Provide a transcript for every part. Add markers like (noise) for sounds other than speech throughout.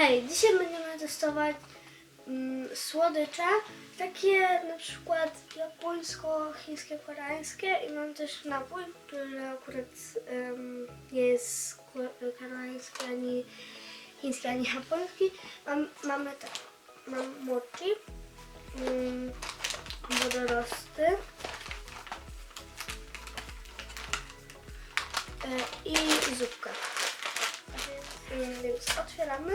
Hej, dzisiaj będziemy testować mm, słodycze, takie na przykład japońsko-chińskie, koreańskie i mam też napój, który akurat nie jest ko- koreański, ani chiński, ani japoński. Mam, mamy tak, mam mochi, mm, wodorosty e, i zupkę. Mm, Więc otwieramy.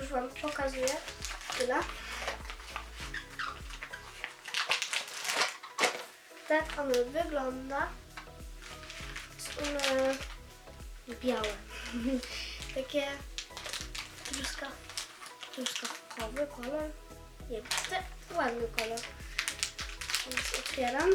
Już Wam pokazuję. Tyle. Tak ono wygląda. Są one białe. (laughs) Takie truska, truskawkowy kolor. Nie ładny kolor. Więc otwieram.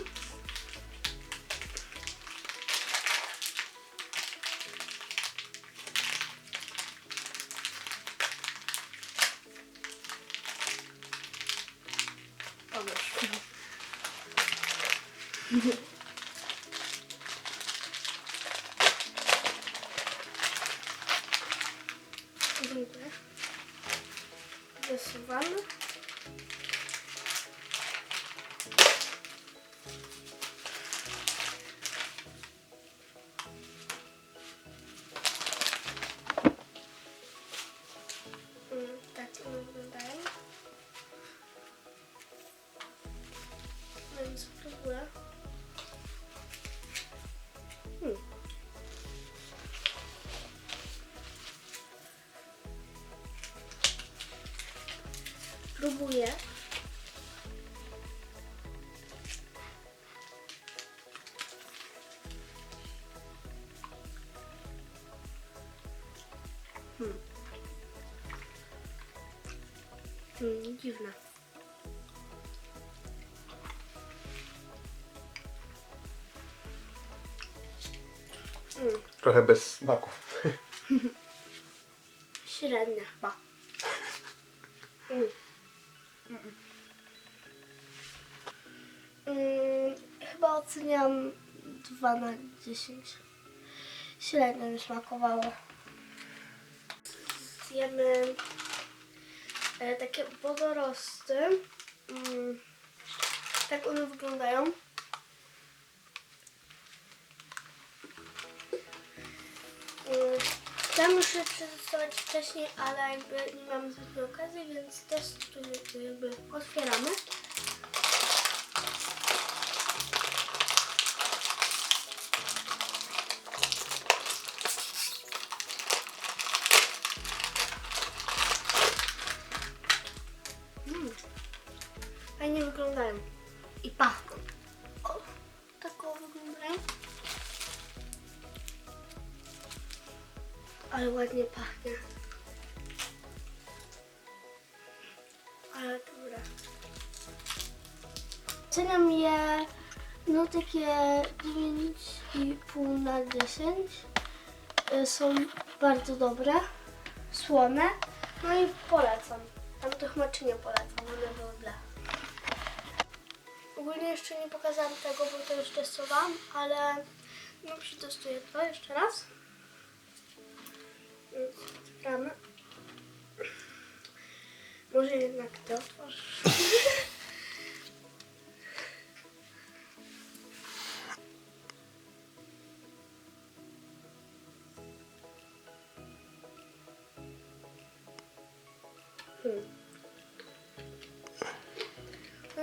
Друге. Висуваємо. Dziwne. Mm, Trochę bez smaków. (laughs) średnia chyba. Mm. Mm, chyba oceniam 2 na 10. Średnio mi smakowało. Zjemy takie wodorosty. Mm, tak one wyglądają. Chciałam już je przetestować wcześniej, ale jakby nie mamy zbytnio okazji, więc testuję, jakby otwieramy. Fajnie wyglądają. I pachną. O, tak o wyglądają. Ale ładnie pachnie. Ale dobre. Oceniam je no takie 9,5 na 10. Y, Są bardzo dobre, słone. No i polecam. Tamtych maczy nie polecam, one były ble. Ogólnie jeszcze nie pokazałam tego, bo to już testowałam, ale no przetestuję to jeszcze raz. Otwieramy. Może jednak ty otworzysz. (laughs)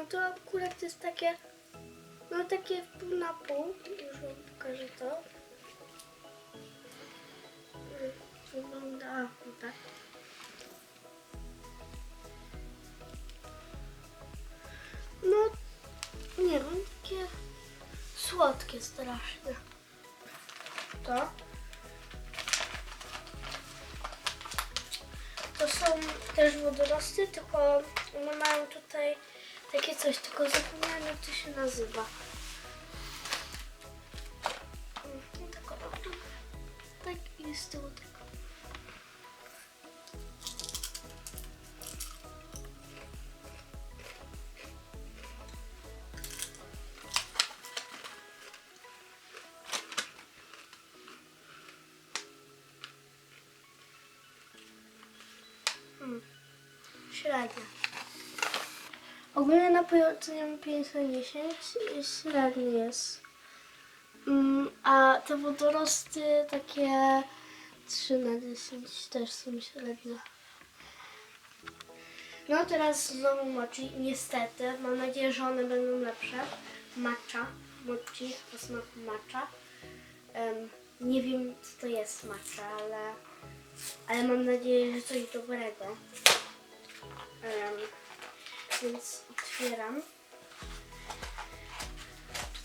No to akurat jest takie, no takie pół na pół. Już wam pokażę to. Wygląda tak. No, nie wiem, takie słodkie strasznie. To. To są też wodorosty, tylko one mają tutaj takie coś, tylko zapomniałam jak to się nazywa. Tak, tak i z tyłu tak. Mm. Średnia. Ogólnie napój oceniam 5 na 10 i średni jest. Mm, a te wodorosty takie 3 na 10 też są średnie. No teraz znowu mochi, niestety. Mam nadzieję, że one będą lepsze. Matcha, mochi o smaku matcha. Em, nie wiem co to jest matcha, ale, ale mam nadzieję, że coś dobrego. Em, więc otwieram.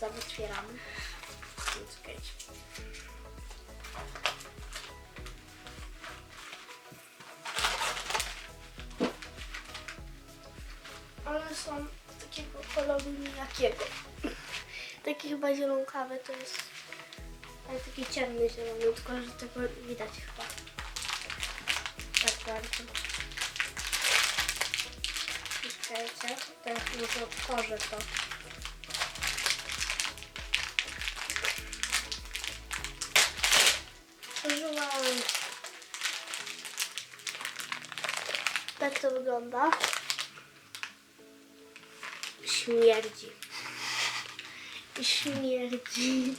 Tutaj. Więc okej. One są takiego koloru nijakiego. Taki chyba zielonkawy to jest. Ale taki ciemny zielony, tylko że tego widać chyba. Tak bardzo. Czekajcie, teraz może otworzę to. Używałam. Tak to wygląda. Śmierdzi. Śmierdzi.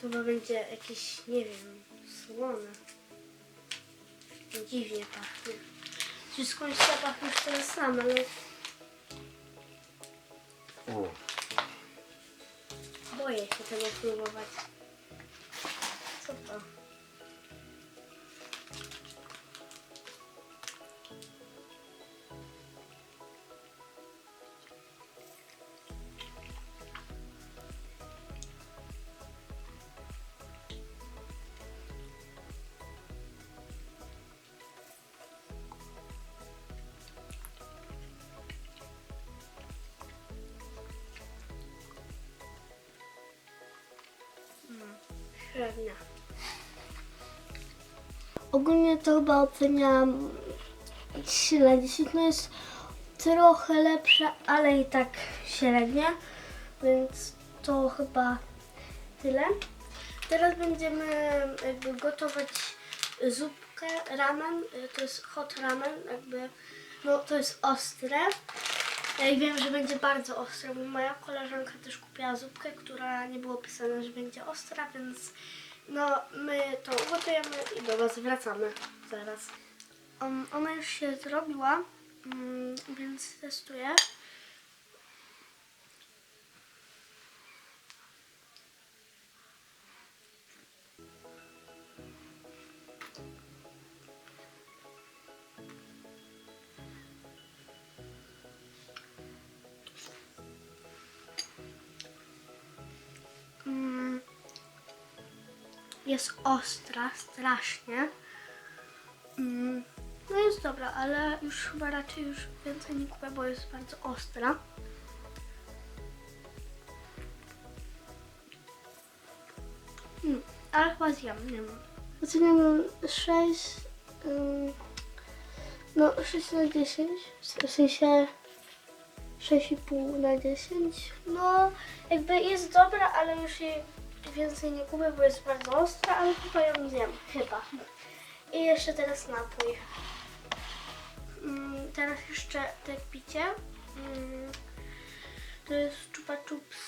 Chyba będzie jakieś, nie wiem, słone. Dziwnie pachnie. Czy skądś zapach już ten sam, ale O, boję się tego próbować. Co to? Ogólnie to chyba oceniam 3 na 10. No jest trochę lepsze, ale i tak średnie. Więc to chyba tyle. Teraz będziemy jakby gotować zupkę, ramen. To jest hot ramen, jakby no to jest ostre. Ja wiem, że będzie bardzo ostre, bo moja koleżanka też kupiła zupkę, która nie było pisane, że będzie ostra, więc no my to ugotujemy i do Was wracamy zaraz. Um, ona już się zrobiła, mm, więc testuję. Jest ostra, strasznie. Mm, no jest dobra, ale już chyba raczej już więcej nie kupię, bo jest bardzo ostra. Mm, ale chyba zjem, nie wiem. Oceniam 6, ym, no 6 na 10, w sensie 6,5 na 10. No, jakby jest dobra, ale już jej więcej nie kupię, bo jest bardzo ostra, ale chyba ją zjem. Chyba. I jeszcze teraz napój. Mm, teraz jeszcze te picie. Mm, to jest chupa chups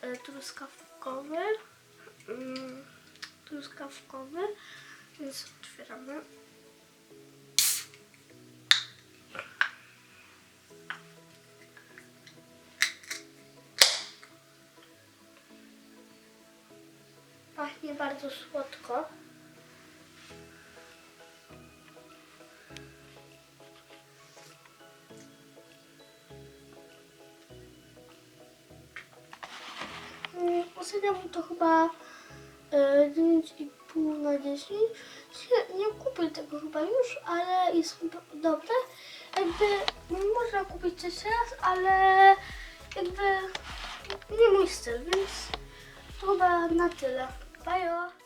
e, truskawkowy. Mm, truskawkowy. Więc otwieramy. Pachnie bardzo słodko. Mm, Oceniam to chyba e, 9,5 na 10. Nie, kupię tego chyba już, ale jest do- dobre. Jakby można kupić coś raz, ale jakby nie mój styl, więc to chyba na tyle. 拜哟。